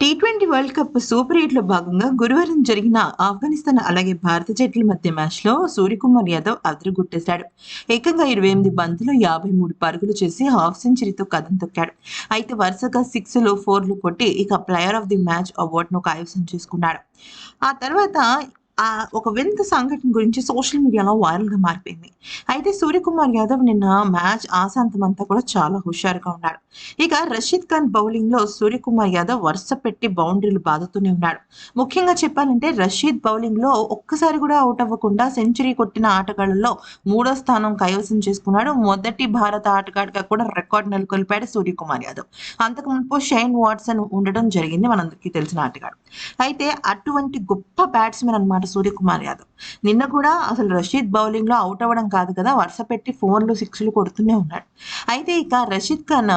T twenty world cup super ఎయిట్లో భాగంగా గురువారం జరిగిన ఆఫ్ఘనిస్తాన్ అలాగే భారత జట్ల మధ్య మ్యాచ్లో సూర్యకుమార్ యాదవ్ అదరగొట్టేశాడు. ఏకంగా ఇరవై ఎనిమిది బంతులు యాభై మూడు పరుగులు చేసి హాఫ్ సెంచరీతో కథం తొక్కాడు. అయితే వరుసగా సిక్స్లో ఫోర్లు కొట్టి ఇక ప్లేయర్ ఆఫ్ ది మ్యాచ్ అవార్డును కైవసం చేసుకున్నాడు. ఆ తర్వాత ఒక వింత సంఘటన గురించి సోషల్ మీడియాలో వైరల్గా మారిపోయింది. అయితే సూర్యకుమార్ యాదవ్ నిన్న మ్యాచ్ ఆశాంతం అంతా కూడా చాలా హుషారుగా ఉన్నాడు. ఇక రషీద్ ఖాన్ బౌలింగ్లో సూర్యకుమార్ యాదవ్ వరుస పెట్టి బౌండరీలు బాదుతూనే ఉన్నాడు. ముఖ్యంగా చెప్పాలంటే రషీద్ బౌలింగ్లో ఒక్కసారి కూడా అవుట్ అవ్వకుండా సెంచరీ కొట్టిన ఆటగాళ్ళలో మూడో స్థానం కైవసం చేసుకున్నాడు. మొదటి భారత ఆటగాడిగా కూడా రికార్డు నెలకొల్పాడు సూర్యకుమార్ యాదవ్. అంతకు మునుపు షైన్ వాట్సన్ ఉండడం జరిగింది. మనందరికీ తెలిసిన ఆటగాడు. అయితే అటువంటి గొప్ప బ్యాట్స్మెన్ అన్నమాట సూర్యకుమార్ యాదవ్. నిన్న కూడా అసలు రషీద్ బౌలింగ్లో అవుట్ అవ్వడం కాదు కదా వరుస పెట్టి ఫోన్లు సిక్స్లు కొడుతూనే ఉన్నాడు. అయితే ఇక రషీద్ ఖాన్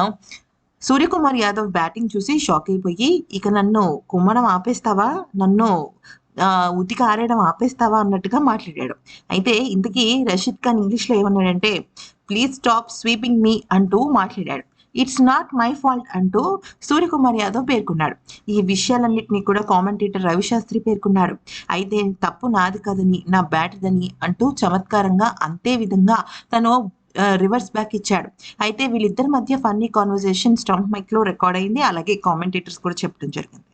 సూర్యకుమార్ యాదవ్ బ్యాటింగ్ చూసి షాక్ అయిపోయి ఇక నన్ను కుమ్మడం ఆపేస్తావా? నన్ను ఉతికి ఆరేయడం ఆపేస్తావా? అన్నట్టుగా మాట్లాడాడు. అయితే ఇంతకీ రషీద్ ఖాన్ ఇంగ్లీష్లో ఏమన్నాడంటే ప్లీజ్ స్టాప్ స్వీపింగ్ మీ అంటూ మాట్లాడాడు. ఇట్స్ నాట్ మై ఫాల్ట్ అంటూ సూర్యకుమార్ యాదవ్ పేర్కొన్నాడు. ఈ విషయాలన్నింటినీ కూడా కామెంటేటర్ రవిశాస్త్రి పేర్కొన్నాడు అయితే తప్పు నాది కాదని నా బ్యాట్దని అంటూ చమత్కారంగా అంతే విధంగా తను రివర్స్ బ్యాక్ ఇచ్చాడు. అయితే వీళ్ళిద్దరి మధ్య ఫన్నీ కాన్వర్జేషన్ స్టంప్ మైక్లో రికార్డ్ అయింది. అలాగే కామెంటేటర్స్ కూడా చెప్పడం జరిగింది.